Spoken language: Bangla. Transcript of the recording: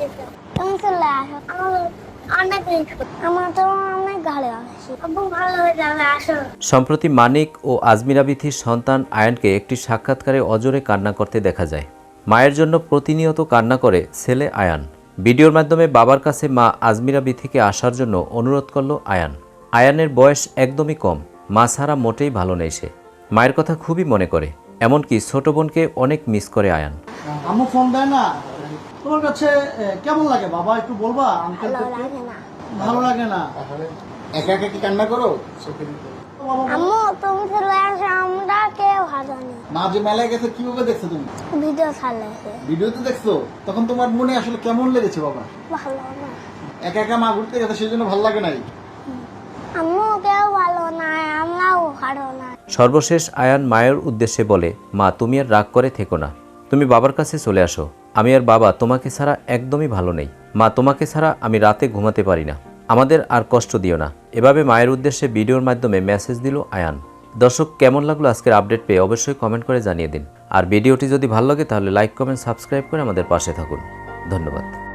দিতে তুমি চলে আসো। অনেক আমার তো অনেক ঘাড়ে আসি ভালো হয়ে যাবে আসো। সম্প্রতি মানিক ও আজমিরা বিথির সন্তান আয়ানকে একটি সাক্ষাৎকারে অজরে কান্না করতে দেখা যায়। মায়ের জন্য প্রতিনিয়ত কান্না করে ছেলে আয়ান। ভিডিওর মাধ্যমে বাবার কাছে মা আজমিরা বিথিকে আসার জন্য অনুরোধ করল আয়ান। আয়ানের বয়স একদমই কম। মা ছাড়া মোটেই ভালো নেই সে। মায়ের কথা খুবই মনে করে। এমনকি ছোট বোনকে অনেক মিস করে আয়ান। আম্মু ফোন দেয় না? তোমার কাছে কেমন লাগে? বাবা একটু বলবা? আঙ্কেল ভালো লাগে না। ভালো লাগে না? একা একা কি কান্না করো? বাবা আম্মু তুমি চলে আসো আমরা কেউ ভালো নেই। মেলায় গেছে কীভাবে দেখছ তুমি? ভিডিও ভিডিওতে দেখছ। তখন তোমার মনে আসলে কেমন লেগেছে বাবা? ভালো না। একা একা মা ঘুরতে গেছে সেই জন্য ভালো লাগে নাই? আম্মু কেউ ভালো নাই আমরাও ভালো না সর্বশেষ আয়ান মায়ের উদ্দেশ্যে বলে মা তুমি আর রাগ করে থেকো না। তুমি বাবার কাছে চলে আসো। আমি আর বাবা তোমাকে ছাড়া একদমই ভালো নেই। মা তোমাকে ছাড়া আমি রাতে ঘুমাতে পারি না। আমাদের আর কষ্ট দিও না। এভাবে মায়ের উদ্দেশ্যে ভিডিওর মাধ্যমে মেসেজ দিল আয়ান। দর্শক, কেমন লাগল আজকের আপডেট পেয়ে অবশ্যই কমেন্ট করে জানিয়ে দিন। আর ভিডিওটি যদি ভালো লাগে তাহলে লাইক, কমেন্ট, সাবস্ক্রাইব করে আমাদের পাশে থাকুন। ধন্যবাদ।